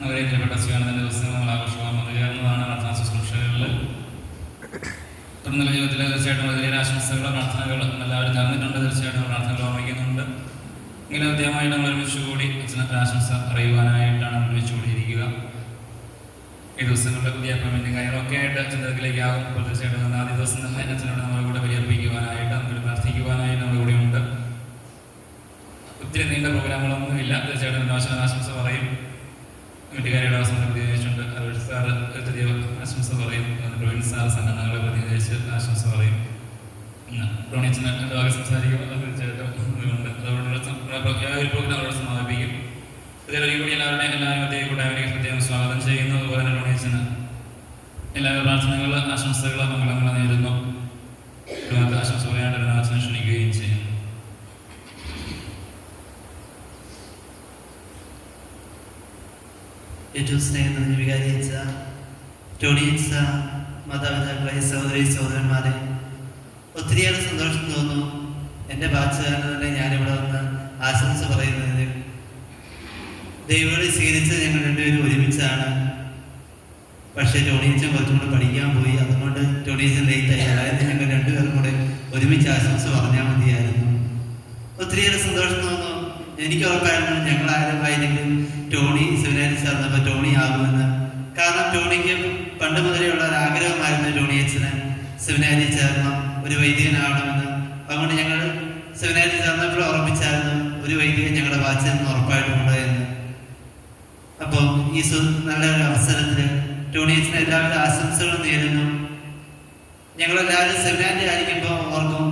നവരേഖപ്പെട്ട സ്വീകരണത്തിന്റെ ദിവസം നമ്മൾ ആഘോഷമായി വന്നുകയാണെന്നതാണ് പ്രാർത്ഥനാ ശുശ്രൂഷകളിൽ. തുടർന്നുള്ള ജീവിതത്തിൽ തീർച്ചയായിട്ടും പ്രാർത്ഥനകൾ എല്ലാവരും ചേർന്നിട്ടുണ്ട് തീർച്ചയായിട്ടും പ്രാർത്ഥനകൾ ഓർമ്മിക്കുന്നുണ്ട്. ഇങ്ങനെ കൃത്യമായിട്ട് നമ്മൾ ഒരുമിച്ച് കൂടി അച്ഛനത്തെ ആശംസ അറിയുവാനായിട്ടാണ് ഒരുമിച്ച് കൂടിയിരിക്കുക. ഈ ദിവസങ്ങളുടെ പുതിയ അപ്പോയിൻമെന്റും കാര്യങ്ങളൊക്കെ ആയിട്ട് ചിന്തത്തിലേക്ക് ആകും അപ്പോൾ തീർച്ചയായിട്ടും ആദ്യ ദിവസം തന്നെ അച്ഛനോട് നമ്മൾ കൂടെ ബലിയർപ്പിക്കുവാനായിട്ട് നമുക്ക് പ്രാർത്ഥിക്കുവാനായിട്ട് ഒത്തിരി നീണ്ട പ്രോഗ്രാമുകളൊന്നും ഇല്ല തീർച്ചയായിട്ടും ആശംസ പറയും. വീട്ടുകാരുടെ അവസരം പ്രതിനിധീകരിച്ചുകൊണ്ട് അരുൾ സാറ് ചെറിയ ആശംസ പറയും. റോഹിത് സാർ സംഘടനകളെ പ്രതികരിച്ച് ആശംസ പറയും. റോണി അച്ഛൻ വക സംസാരിക്കും. അത് തീർച്ചയായിട്ടും സം- നമ്മുടെ ഒരു പ്രോഗ്രാം എല്ലാവരുടെയും എല്ലാവരും കൂട്ടായ്മയിലേക്ക് പ്രത്യേകം സ്വാഗതം ചെയ്യുന്നു. അതുപോലെ തന്നെ റോണിച്ചന് എല്ലാവരും പ്രാർത്ഥനകൾ ആശംസകൾ മംഗളങ്ങൾ നേരുന്നു ഏറ്റവും സ്നേഹം നിറഞ്ഞ വികാരിച്ച ടോണിയച്ച മാതാപിതാക്കളായ സഹോദരി സഹോദരന്മാരെ ഒത്തിരിയേറെ സന്തോഷം തോന്നുന്നു. എന്റെ ബാച്ചുകാരന് തന്നെ ഞാനിവിടെ വന്ന് ആശംസ പറയുന്നതിന്. ദൈവങ്ങളെ സ്വീകരിച്ച് ഞങ്ങൾ രണ്ടുപേരും ഒരുമിച്ചാണ്. പക്ഷേ ടോണിയച്ചൻ കുറച്ചും കൂടെ പഠിക്കാൻ പോയി. അതുകൊണ്ട് ടോണിയച്ചൻ ലേറ്റ് ആയി. അതായത് ഞങ്ങൾ രണ്ടുപേരും കൂടെ ഒരുമിച്ച് ആശംസ പറഞ്ഞാൽ മതിയായിരുന്നു. ഒത്തിരിയേറെ സന്തോഷം തോന്നുന്നു. എനിക്ക് ഉറപ്പായിരുന്നു ഞങ്ങൾ ആയിരിക്കും ടോണി സെമിനാരി ചേർന്നപ്പോൾ ടോണി ആകുമെന്ന്. കാരണം ടോണിക്ക് പണ്ട് മുതലേ ഉള്ള ഒരു ആഗ്രഹമായിരുന്നു ടോണി അച്ഛന് സെമിനാരി ചേർന്ന ഒരു വൈദികനാവണമെന്ന് അതുകൊണ്ട് ഞങ്ങൾ സെമിനാരി ചേർന്നപ്പോൾ ഉറപ്പിച്ചായിരുന്നു ഒരു വൈദികൻ ഞങ്ങളുടെ വാച്ചിൽ നിന്ന് ഉറപ്പായിട്ടുണ്ട് എന്ന്. അപ്പോൾ ഈ സു നല്ലൊരു അവസരത്തിൽ ടോണി അച്ഛന് എല്ലാവിധ ആശംസകളും നേരുന്നു. ഞങ്ങളെല്ലാവരും സെമിനാരി ആയിരിക്കുമ്പോൾ ഓർക്കും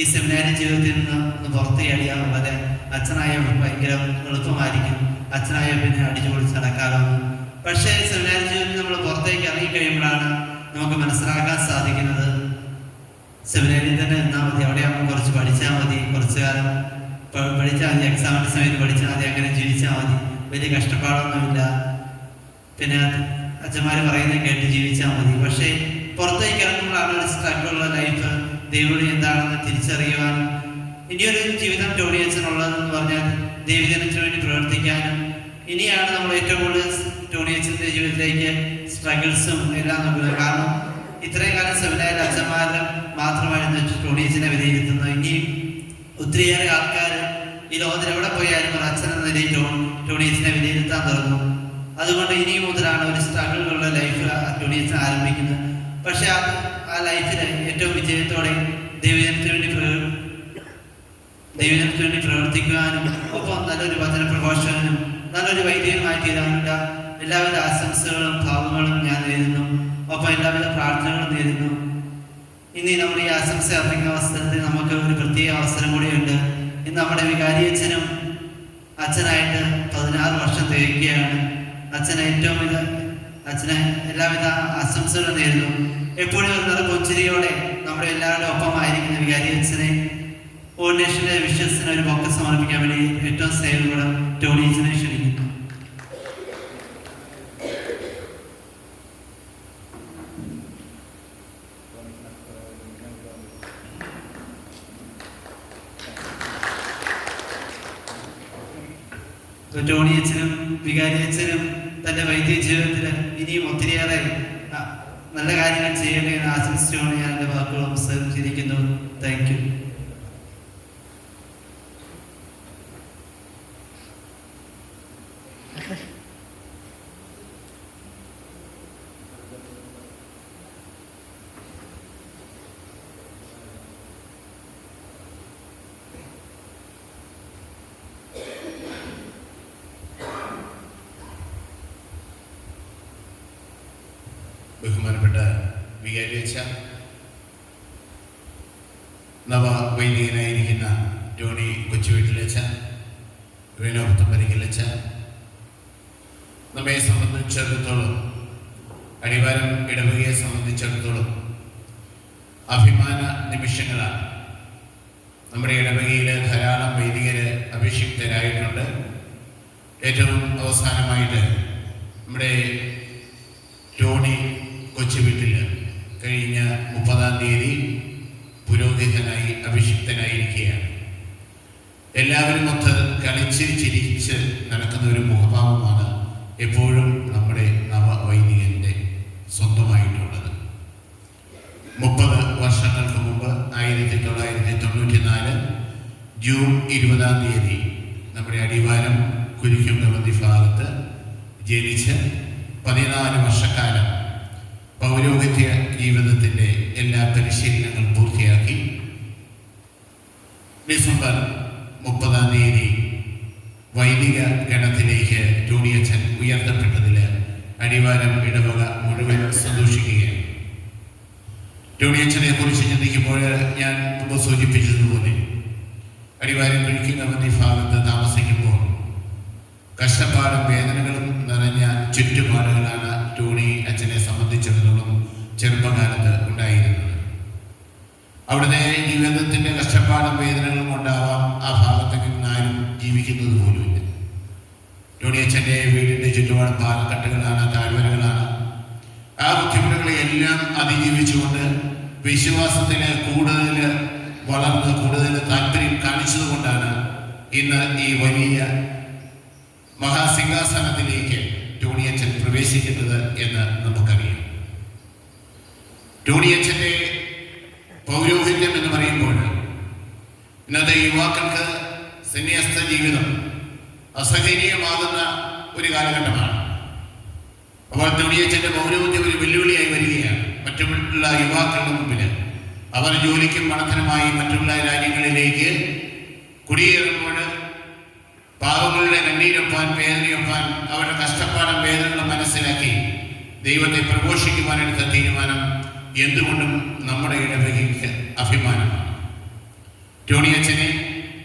ഈ സെമിനാരി ജീവിതത്തിൽ നിന്ന് ഒന്ന് പുറത്തേക്ക് അടിയാൻ വളരെ അച്ഛനായ ഭയങ്കര എളുപ്പമായിരിക്കും അച്ഛനായ പിന്നെ അടിച്ചു പൊളിച്ച് നടക്കാമോ പക്ഷേ സെമിനാരി ജീവിതത്തിൽ നമ്മൾ പുറത്തേക്ക് ഇറങ്ങി കഴിയുമ്പോഴാണ് നമുക്ക് മനസ്സിലാക്കാൻ സാധിക്കുന്നത്. സെമിനാരിൽ തന്നെ നിന്നാൽ മതി. അവിടെ ആകുമ്പോൾ കുറച്ച് പഠിച്ചാൽ മതി. കുറച്ച് കാലം പഠിച്ചാൽ മതി. എക്സാമിന്റെ സമയത്ത് പഠിച്ചാൽ മതി. അങ്ങനെ ജീവിച്ചാൽ മതി. വലിയ കഷ്ടപ്പാടൊന്നുമില്ല. പിന്നെ അച്ഛന്മാർ പറയുന്നത് കേട്ട് ജീവിച്ചാൽ മതി. പക്ഷേ പുറത്തേക്ക് ഇറങ്ങുമ്പോഴാണ് ഒരു സ്ട്രഗിളുള്ള ലൈഫ് ദൈവം എന്താണെന്ന് തിരിച്ചറിയുവാനും ഇനിയൊരു ജീവിതം ജോലി അച്ഛനുള്ളതെന്ന് പറഞ്ഞാൽ ദൈവജനത്തിന് വേണ്ടി പ്രവർത്തിക്കാനും ഇനിയാണ് നമ്മൾ ഏറ്റവും കൂടുതൽ ടോണി അച്ഛന്റെ ജീവിതത്തിലേക്ക് സ്ട്രഗിൾസും എല്ലാം നോക്കുന്നത് കാരണം ഇത്രയും കാലം സെമിനാരിൽ അച്ഛന്മാരുടെ മാത്രമായിരുന്നു ടോണി അച്ഛനെ വിലയിരുത്തുന്നത്. ഇനിയും ഒത്തിരിയേറെ ആൾക്കാർ ഈ ലോകത്തിൽ എവിടെ പോയാലും ഒരു അച്ഛൻ എന്ന നിലയിൽ ടോണി അച്ഛനെ വിലയിരുത്താൻ തുടങ്ങും. അതുകൊണ്ട് ഇനി മുതലാണ് ഒരു സ്ട്രഗിളുള്ള ലൈഫ് ടോണി അച്ഛൻ ആരംഭിക്കുന്നത്. പക്ഷെ ആ ആ ലൈഫിൽ ഏറ്റവും വിജയത്തോടെ ദൈവജനത്തിന് വേണ്ടി ദൈവജനത്തിന് വേണ്ടി പ്രവർത്തിക്കുവാനും ഒപ്പം നല്ലൊരു വചന പ്രഘോഷകനും നല്ലൊരു വൈദ്യനുമായി തീരാനുള്ള എല്ലാവിധ ആശംസകളും ഭാവങ്ങളും ഞാൻ നേരുന്നു. ഒപ്പം എല്ലാവിധ പ്രാർത്ഥനകളും നേരുന്നു. ഇനി നമ്മുടെ ഈ ആശംസ അർപ്പിക്കുന്ന അവസരത്തിൽ നമുക്ക് ഒരു പ്രത്യേക അവസരം കൂടിയുണ്ട്. ഇന്ന് നമ്മുടെ വികാരിയച്ഛനും അച്ഛനായിട്ട് പതിനാറ് വർഷം തികയ്ക്കുകയാണ് അച്ഛൻ ഏറ്റവും ഇത് അച്ഛന് എല്ലാവിധ ആശംസകളും നേരുന്നു. എപ്പോഴും ഒരു നിറ കൊച്ചിരിയോടെ നമ്മുടെ എല്ലാവരുടെ ഒപ്പമായിരിക്കുന്ന വികാരി അച്ഛനെ ഓർഡിനേഷന്റെ വിശ്വസിന് ഒരു ബൊക്ക സമർപ്പിക്കാൻ വേണ്ടി ഏറ്റവും സേവനോട് ടോണീസിനെ ക്ഷണിക്കുന്നു. ടോണി അച്ഛനും വികാരി അച്ഛനും തന്റെ വൈദ്യ ജീവിതത്തിൽ ഇനിയും ഒത്തിരിയേറെ നല്ല കാര്യങ്ങൾ ചെയ്യണമെന്ന് ആശംസിച്ചുകൊണ്ട് ഞാൻ എന്റെ വാക്കുകൾ ഉപസംഹരിക്കുന്നു താങ്ക് യു. ബഹുമാനപ്പെട്ട വികാരിയച്ച നവ വൈദികനായിരിക്കുന്ന ടോണി കൊച്ചുവീട്ടിലച്ച വിനോദം പരിക്കലച്ച നമ്മെ സംബന്ധിച്ചിടത്തോളം അടിവാരം ഇടവകയെ സംബന്ധിച്ചിടത്തോളം അഭിമാന നിമിഷങ്ങളാണ്. നമ്മുടെ ഇടവകയിൽ ധാരാളം വൈദികര് അഭിഷിക്തരായിട്ടുണ്ട്. ഏറ്റവും അവസാനമായിട്ട് നമ്മുടെ ടോണി കൊച്ചുവീട്ടിൽ കഴിഞ്ഞ മുപ്പതാം തീയതി പുരോഹിതനായി അഭിഷിക്തനായിരിക്കുകയാണ്. എല്ലാവരും ഒത്ത് കളിച്ച് ചിരിച്ച് നടക്കുന്ന ഒരു മുഖഭാവമാണ് എപ്പോഴും നമ്മുടെ നവവൈദികന്റെ സ്വന്തമായിട്ടുള്ളത്. മുപ്പത് വർഷങ്ങൾക്ക് മുമ്പ് ആയിരത്തി തൊള്ളായിരത്തി തൊണ്ണൂറ്റി നാല് ജൂൺ ഇരുപതാം തീയതി നമ്മുടെ അടിവാരം കുരിക്കും ഗവന്തി ഭാഗത്ത് ജനിച്ച് പതിനാല് വർഷക്കാലം പൗരോഹിത്യ ജീവിതത്തിന്റെ എല്ലാ പരിശീലനങ്ങളും പൂർത്തിയാക്കി. ഡിസംബർ മുപ്പതാം തീയതി വൈദിക ഗണത്തിലേക്ക് ടോണിയച്ചൻ ഉയർത്തപ്പെട്ടതിൽ അടിവാരം ഇടവക മുഴുവൻ സന്തോഷിക്കുകയാണ്. ടോണിയച്ചനെ കുറിച്ച് ചിന്തിക്കുമ്പോൾ ഞാൻ സൂചിപ്പിച്ചതുപോലെ അടിവാരം കുഴിക്കുന്ന മതി ഭാഗത്ത് താമസിക്കുമ്പോൾ കഷ്ടപ്പാടും വേദനകളും നിറഞ്ഞ ചുറ്റുപാടുകളാണ് ടോണി അച്ഛനെ സംബന്ധിച്ചിടത്തോളം ചെറുപ്പകാലത്ത് ഉണ്ടായിരുന്നത് അവിടുത്തെ ജീവിതത്തിന്റെ കഷ്ടപ്പാടും വേദനകളും ഉണ്ടാവാം ആ ഭാഗത്തേക്ക് ആരും ജീവിക്കുന്നത് പോലുമില്ല അച്ഛന്റെ വീടിന്റെ ചുറ്റുപാട് പാലക്കെട്ടുകളാണ് താഴ്വരകളാണ്. ആ ബുദ്ധിമുട്ടുകളെ എല്ലാം അതിജീവിച്ചുകൊണ്ട് വിശ്വാസത്തിന് കൂടുതൽ വളർന്ന് കൂടുതൽ താല്പര്യം കാണിച്ചതുകൊണ്ടാണ് ഇന്ന് ഈ വലിയ മഹാസിംഹാസനത്തിലേക്ക് ടോണിയച്ചൻ പ്രവേശിക്കുന്നത് എന്ന് നമുക്കറിയാം. ടോണിയച്ചന്റെ പൗരോഹിത്യം എന്ന് പറയുമ്പോൾ ഇന്നത്തെ യുവാക്കൾക്ക് സന്യാസ ജീവിതം അസഹനീയമാകുന്ന ഒരു കാലഘട്ടമാണ്. അപ്പോൾ ടോണിയച്ചന്റെ പൗരോഹിത്യം ഒരു വെല്ലുവിളിയായി വരികയാണ്. മറ്റുള്ള യുവാക്കളുടെ മുമ്പിൽ അവർ ജോലിക്കും പണത്തിനുമായി മറ്റുള്ള രാജ്യങ്ങളിലേക്ക് കുടിയേറുമ്പോൾ പാവങ്ങളുടെ കണ്ണീരൊപ്പാൻ വേദനയൊപ്പാൻ അവരുടെ കഷ്ടപ്പാടും വേദനകളും മനസ്സിലാക്കി ദൈവത്തെ പ്രഘോഷിക്കുവാനെടുത്ത തീരുമാനം എന്തുകൊണ്ടും നമ്മുടെ ഇടവകയ്ക്ക് അഭിമാനമാണ്. ടോണി അച്ഛനെ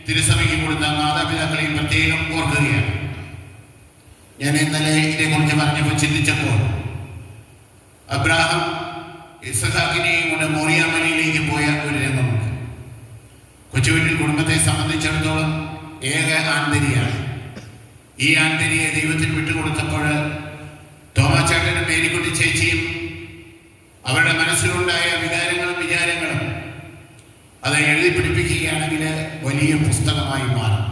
തിരുസഭയ്ക്ക് കൊടുത്ത മാതാപിതാക്കളെയും പ്രത്യേകം ഓർക്കുകയാണ്. ഞാൻ ഇന്നലെ കുറിച്ച് പറഞ്ഞപ്പോൾ ചിന്തിച്ചപ്പോൾ അബ്രാഹം ഇസഹാക്കിനെയും കൊണ്ട് മോറിയാമലയിലേക്ക് പോയ ഒരു രംഗമുണ്ട്. കൊച്ചുവീട്ടിൽ കുടുംബത്തെ സംബന്ധിച്ചിടത്തോളം ഏക ആന്തരിയാണ് ഈ ആന്തരിയെ ദൈവത്തിന് വിട്ടുകൊടുത്തപ്പോൾ തോമാച്ചേട്ടനും മേരിക്കുട്ടി ചേച്ചിയും അവരുടെ മനസ്സിലുണ്ടായ വികാരങ്ങളും വിചാരങ്ങളും അത് എഴുതി പിടിപ്പിക്കുകയാണെങ്കിൽ വലിയ പുസ്തകമായി മാറും.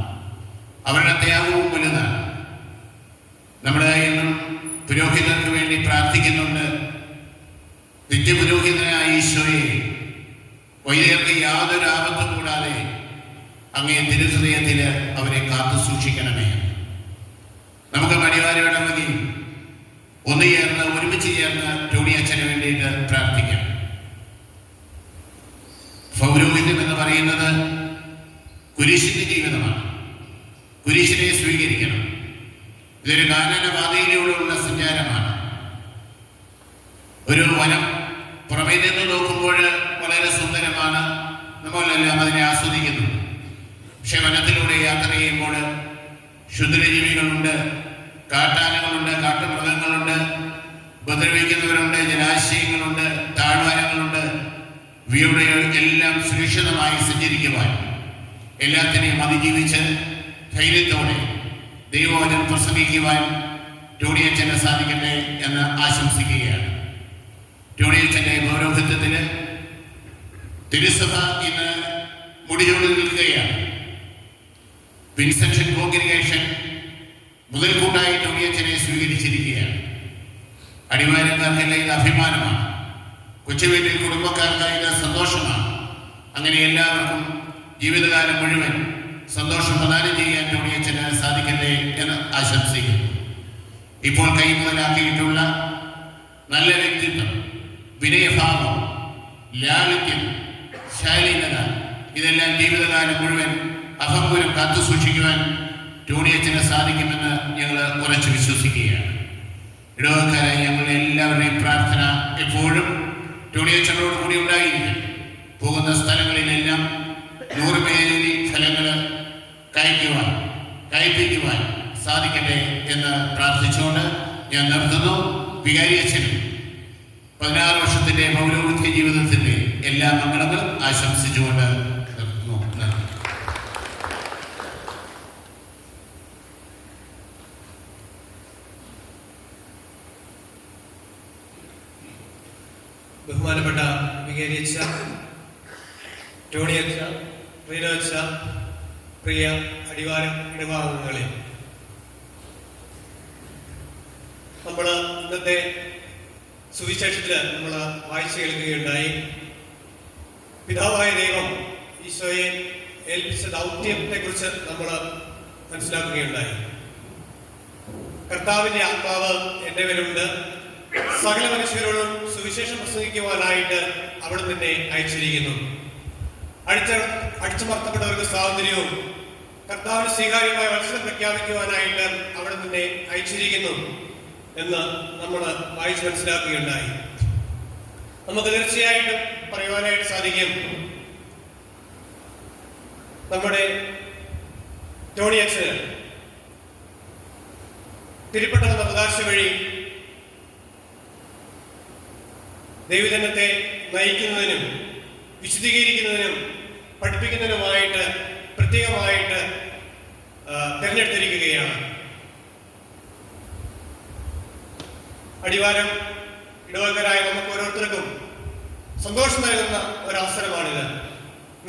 അവരുടെ ത്യാഗവും വലുതാണ്. നമ്മൾ എന്നും പുരോഹിതർക്ക് വേണ്ടി പ്രാർത്ഥിക്കുന്നുണ്ട്. നിത്യപുരോഹിതനായ ഈശോയെ വൈദ്യർക്ക് യാതൊരു ആപത്തും കൂടാതെ അങ്ങേ തിരുഹൃദയത്തിൽ അവരെ കാത്തു സൂക്ഷിക്കണമേ. നമുക്ക് മടിവാരി ഇടമെങ്കിൽ ഒന്ന് ചേർന്ന് ഒരുമിച്ച് ചേർന്ന് ടോണി അച്ഛന് വേണ്ടിയിട്ട് പ്രാർത്ഥിക്കാം. പൗരോഹിത്യം എന്ന് പറയുന്നത് കുരിശിന്റെ ജീവിതമാണ്. കുരിശിനെ സ്വീകരിക്കണം. ഇതൊരു കാനനപാതയിലൂടെയുള്ള സഞ്ചാരമാണ്. ഒരു വനം പുറമേ നിന്ന് നോക്കുമ്പോൾ വളരെ സുന്ദരമാണ്. നമ്മളെല്ലാം അതിനെ ആസ്വദിക്കുന്നുണ്ട് പക്ഷെ വനത്തിലൂടെ യാത്ര ചെയ്യുമ്പോൾ ക്ഷുദ്രജീവികളുണ്ട് കാട്ടാനകളുണ്ട് കാട്ടുമൃഗങ്ങളുണ്ട് ഉപദ്രവിക്കുന്നവരുണ്ട് ജലാശയങ്ങളുണ്ട് താഴ്വാരങ്ങളുണ്ട് ഇവയുടെ എല്ലാം സുരക്ഷിതമായി സഞ്ചരിക്കുവാൻ എല്ലാത്തിനെയും അതിജീവിച്ച് ധൈര്യത്തോടെ ദൈവവചനം പ്രസംഗിക്കുവാൻ ടോണിയച്ചന് സാധിക്കട്ടെ എന്ന് ആശംസിക്കുകയാണ്. ടോണിയച്ചന്റെ പൗരോഹിത്യത്തിന് തിരുസഭ ഇന്ന് മുടിയോട് നിൽക്കുകയാണ്. Vincentian congregation മുതൽക്കൂട്ടായി ടോണിയച്ചനെ സ്വീകരിച്ചിരിക്കുകയാണ്. അടിവാരക്കാർക്കെല്ലാം ഇത് അഭിമാനമാണ്. കൊച്ചുവീട്ടിൽ കുടുംബക്കാർക്ക് ഇത് സന്തോഷമാണ്. അങ്ങനെ എല്ലാവർക്കും ജീവിതകാലം മുഴുവൻ സന്തോഷം പ്രദാനം ചെയ്യാൻ ടോണിയച്ചന് സാധിക്കട്ടെ എന്ന് ആശംസിക്കുന്നു. ഇപ്പോൾ കൈമുതലാക്കിയിട്ടുള്ള നല്ല വ്യക്തിത്വം വിനയഭാവം ലാളിത്യം ശാലീനത ഇതെല്ലാം ജീവിതകാലം മുഴുവൻ അഹംപുരം കാത്തു സൂക്ഷിക്കുവാൻ ടോണിയച്ചന് സാധിക്കുമെന്ന് ഞങ്ങൾ ഉറച്ചു വിശ്വസിക്കുകയാണ്. ഇടവക്കാരായി ഞങ്ങളുടെ എല്ലാവരുടെയും പ്രാർത്ഥന എപ്പോഴും ടോണിയച്ചനോട് കൂടി ഉണ്ടായിരിക്കും പോകുന്ന സ്ഥലങ്ങളിലെല്ലാം നൂറ് പേരി ഫലങ്ങൾ കയറ്റുവാൻ കയറ്റിക്കുവാൻ സാധിക്കട്ടെ എന്ന് പ്രാർത്ഥിച്ചുകൊണ്ട് ഞാൻ നിർത്തുന്നു. വികാരിയച്ഛനും പതിനാറ് വർഷത്തിന്റെ പൗരോഹിത്യ ജീവിതത്തിന്റെ എല്ലാ മംഗളങ്ങളും ആശംസിച്ചുകൊണ്ട് നിർത്തുന്നു നന്ദി ബഹുമാനപ്പെട്ട വികാരിയച്ച ടോണിയച്ച അച്ഛ പ്രിയ അടിവാരം ഇടവാഹങ്ങളെ നമ്മൾ ഇന്നത്തെ സുവിശേഷത്തിൽ നമ്മൾ വായിച്ചു കേൾക്കുകയുണ്ടായി. പിതാവായ ദൈവം ഈശോയെ ഏൽപ്പിച്ച ദൗത്യത്തെ കുറിച്ച് നമ്മൾ മനസ്സിലാക്കുകയുണ്ടായി. കർത്താവിന്റെ ആത്മാവ് എന്റെ മേലുണ്ട്. സകല മനുഷ്യരോടും സുവിശേഷം പ്രസംഗിക്കുവാനായിട്ട് അവിടെ നിന്നെ അയച്ചിരിക്കുന്നു. അടിച്ച അടിച്ചമർത്തപ്പെട്ടവർക്ക് സ്വാതന്ത്ര്യവും കർത്താവിന് സ്വീകാര്യമായ മത്സരം പ്രഖ്യാപിക്കുവാനായിട്ട് അവിടെ നിന്നെ അയച്ചിരിക്കുന്നു എന്ന് നമ്മൾ വായിച്ചു മനസ്സിലാക്കുകയുണ്ടായി. നമുക്ക് തീർച്ചയായിട്ടും പറയുവാനായിട്ട് സാധിക്കും. നമ്മുടെ ടോണി അച്ഛന് തിരുപ്പട്ടണ നവദാശ വഴി ദൈവജനത്തെ നയിക്കുന്നതിനും വിശദീകരിക്കുന്നതിനും പഠിപ്പിക്കുന്നതിനുമായിട്ട് പ്രത്യേകമായിട്ട് തിരഞ്ഞെടുത്തിരിക്കുകയാണ്. അടിവാരം ഇടവകരായ നമുക്ക് ഓരോരുത്തർക്കും സന്തോഷം നൽകുന്ന ഒരു അവസരമാണിത്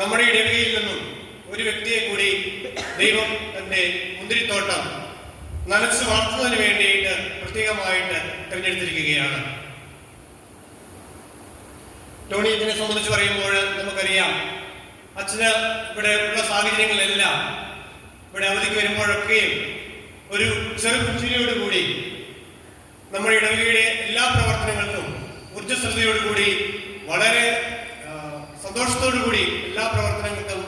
നമ്മുടെ ഇടവകയിൽ നിന്നും ഒരു വ്യക്തിയെ കൂടി ദൈവം തന്റെ മുന്തിരിത്തോട്ടം നനച്ചു വളർത്തുന്നതിന് വേണ്ടിയിട്ട് പ്രത്യേകമായിട്ട് തിരഞ്ഞെടുത്തിരിക്കുകയാണ്. ടോണി ഇതിനെ സംബന്ധിച്ച് പറയുമ്പോൾ നമുക്കറിയാം. അച്ഛന് ഇവിടെ ഉള്ള സാഹചര്യങ്ങളെല്ലാം ഇവിടെ അവധിക്ക് വരുമ്പോഴൊക്കെയും ഒരു ചെറു പുഞ്ചിരിയോടുകൂടി നമ്മുടെ ഇടവകയുടെ എല്ലാ പ്രവർത്തനങ്ങൾക്കും ഊർജസ്വതയോടുകൂടി വളരെ സന്തോഷത്തോടുകൂടി എല്ലാ പ്രവർത്തനങ്ങൾക്കും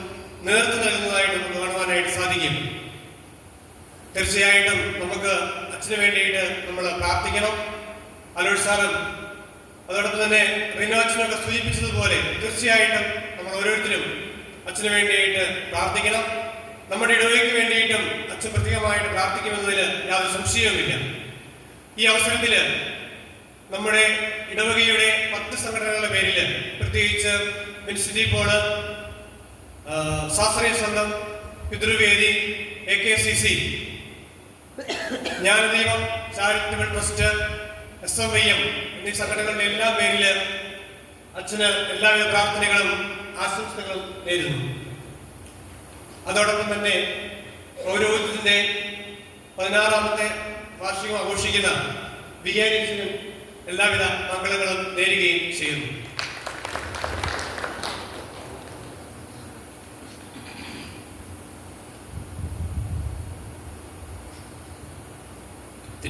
നേതൃത്വം നൽകുന്നതായിട്ട് നമുക്ക് കാണുവാനായിട്ട് സാധിക്കും. തീർച്ചയായിട്ടും നമുക്ക് അച്ഛന് വേണ്ടിയിട്ട് നമ്മൾ പ്രാർത്ഥിക്കണം. അലോഷ് സാറും അതോടൊപ്പം തന്നെ റീനോ അച്ഛനൊക്കെ സൂചിപ്പിച്ചതുപോലെ തീർച്ചയായിട്ടും നമ്മൾ ഓരോരുത്തരും അച്ഛന് വേണ്ടിയിട്ട് പ്രാർത്ഥിക്കണം. നമ്മുടെ ഇടവയ്ക്ക് വേണ്ടിയിട്ടും അച്ഛൻ പ്രത്യേകമായിട്ട് പ്രാർത്ഥിക്കുമെന്നതിൽ യാതൊരു സംശയവുമില്ല. ഈ അവസരത്തിൽ നമ്മുടെ ഇടവകയുടെ പത്ത് സംഘടനകളുടെ പേരിൽ പ്രത്യേകിച്ച് മിൻസിറ്റി പോൾ ശാസ്ത്രീയ സംഘം പിതൃവേദി A K C C Jnanadeepam charitable trust S M I M എന്നീ സംഘടനകളുടെ എല്ലാ പേരിൽ അച്ഛന് എല്ലാവിധ പ്രാർത്ഥനകളും ആശംസകളും നേരുന്നു. അതോടൊപ്പം തന്നെ പൗരോഹിത്യത്തിന്റെ പതിനാറാമത്തെ വാർഷികം ആഘോഷിക്കുന്ന വികാരിയസിനും എല്ലാവിധ മംഗളങ്ങളും നേരുകയും ചെയ്യുന്നു.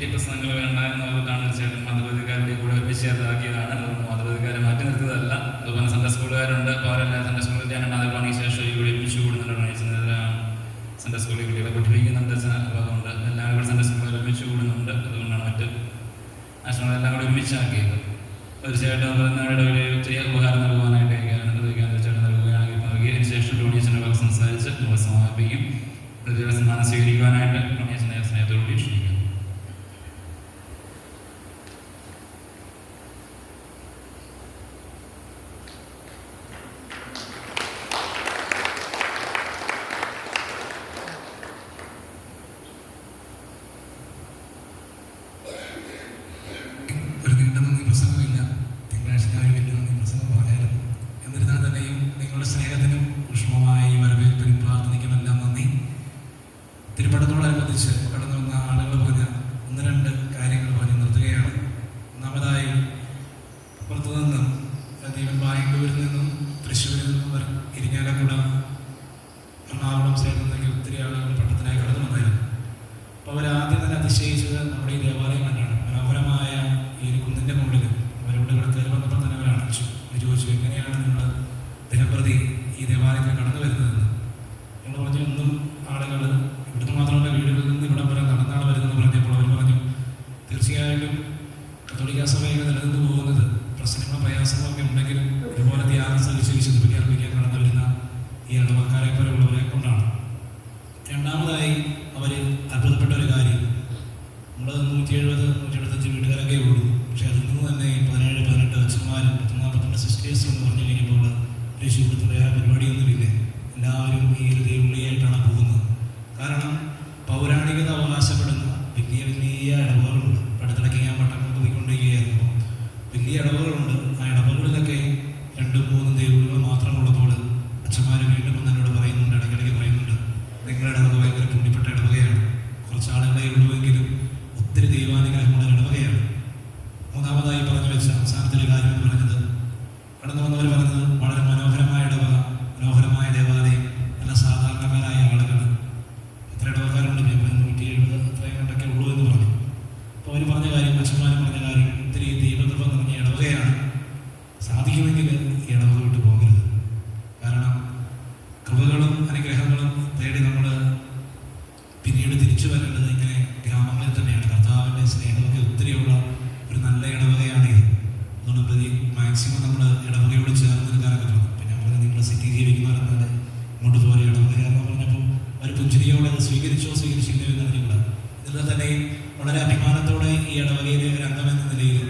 ഒത്തിരി പ്രശ്നങ്ങൾ വേണ്ടായിരുന്നതുകൊണ്ടാണ് ചേട്ടൻ മതപതിക്കാരുടെ കൂടെ ഒരുമിച്ചേർത്താക്കിയതാണ് ചേർത്താക്കിയതാണ്. മതപതിക്കാരെ മാറ്റി നിർത്തിയതല്ല. എല്ലാവരും വളരെ അഭിമാനത്തോടെ ഈ ഇടവകയിലെ ഗ്രന്ഥം എന്ന നിലയിൽ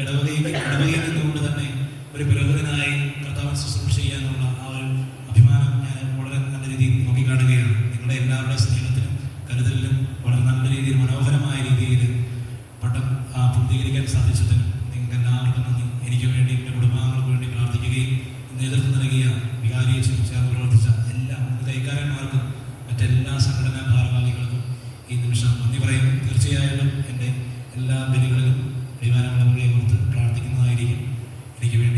ഇടവകയിൽ ഇടവകയിൽ നിന്നുകൊണ്ട് തന്നെ ഒരു പുരോഹിതനായി കർത്താവ് ശുശ്രൂഷ ചെയ്യാനുള്ള ആ ഒരു അഭിമാനം ഞാൻ വളരെ നല്ല രീതിയിൽ നോക്കിക്കാണുകയാണ്. നിങ്ങളുടെ എല്ലാവരുടെ സ്നേഹത്തിലും കരുതലിലും വളരെ നല്ല രീതിയിൽ മനോഹരമായ രീതിയിൽ പട്ടം പൂർത്തീകരിക്കാൻ സാധിച്ചതിന് നിങ്ങൾക്ക് എല്ലാവർക്കും നന്ദി. എനിക്ക് വേണ്ടി എന്റെ കുടുംബാംഗങ്ങൾക്ക് വേണ്ടി പ്രാർത്ഥിക്കുകയും നേതൃത്വം നൽകിയ വികാരിയെ ചേർന്ന് പ്രവർത്തിച്ച എല്ലാ കൈക്കാരന്മാർക്കും മറ്റെല്ലാ സംഘടനാ ഭാരവാഹികൾക്കും ഈ നിമിഷം നന്ദി പറയും തീർച്ചയായിട്ടും എന്റെ എല്ലാ ബലികളിലും അടിവാരങ്ങളെ ഓർത്ത് പ്രാർത്ഥിക്കുന്നതായിരിക്കും. എനിക്ക് വേണ്ടി